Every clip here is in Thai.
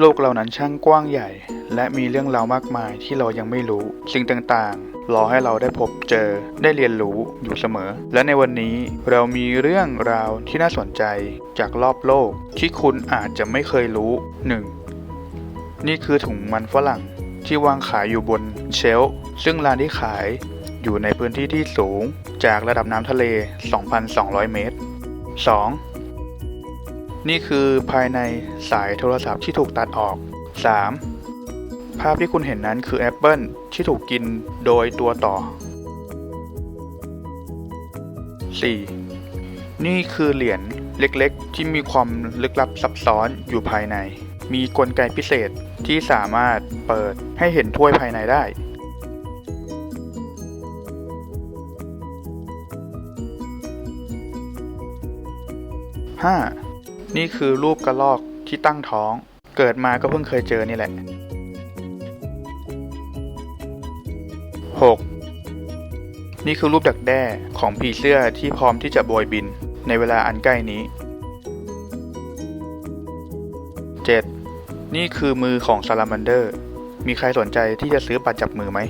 โลกเรานั้นช่างกว้างใหญ่ และมีเรื่องราวมากมายที่เรายังไม่รู้ สิ่งต่างๆ รอให้เราได้พบเจอได้เรียนรู้อยู่เสมอ และในวันนี้เรามีเรื่องราวที่น่าสนใจจากรอบโลก ที่คุณอาจจะไม่เคยรู้ 1. นี่คือถุงมันฝรั่งที่วางขายอยู่บนเชลฟ์ซึ่งร้านที่ขายอยู่ในพื้นที่ที่สูงจากระดับน้ำทะเล 2,200 เมตร 2. นี่คือภายในสายโทรศัพท์ที่ถูกตัดออก 3. ภาพที่คุณเห็นนั้นคือแอปเปิลที่ถูกกินโดยตัวต่อ 4. นี่คือเหรียญเล็กๆ ที่มีความลึกลับซับซ้อนอยู่ภายใน มีกลไกพิเศษที่สามารถเปิดให้เห็นถ้วยภายในได้ 5. นี่คือรูปกระลอกที่ตั้งท้อง เกิดมาก็เพิ่งเคยเจอนี่แหละ 6. นี่คือรูปดักแด้ของผีเสื้อที่พร้อมที่จะโบยบินในเวลาอันใกล้นี้ 7. นี่คือมือของซาลามันเดอร์ มีใครสนใจที่จะซื้อปัดจับมือไหม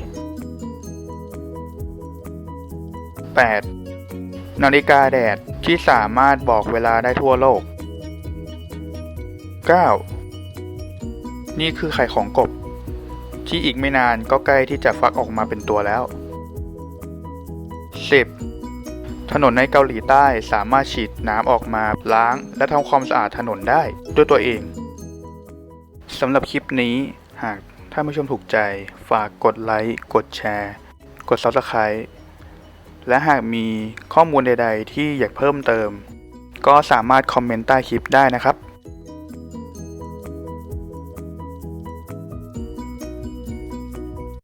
8. นาฬิกาแดดที่สามารถบอกเวลาได้ทั่วโลก 9. นี่คือไข่ของกบ ที่อีกไม่นานก็ใกล้ที่จะฟักออกมาเป็นตัวแล้ว 10. ถนนในเกาหลีใต้สามารถฉีดน้ำออกมาล้าง และทำความสะอาดถนนได้ด้วยตัวเองสำหรับคลิปนี้หากท่านผู้ชมถูกใจ ฝากกดไลค์กดแชร์ กด Subscribe และหากมีข้อมูลใด ๆ ที่อยากเพิ่มเติม ก็สามารถคอมเมนต์ใต้คลิปได้นะครับ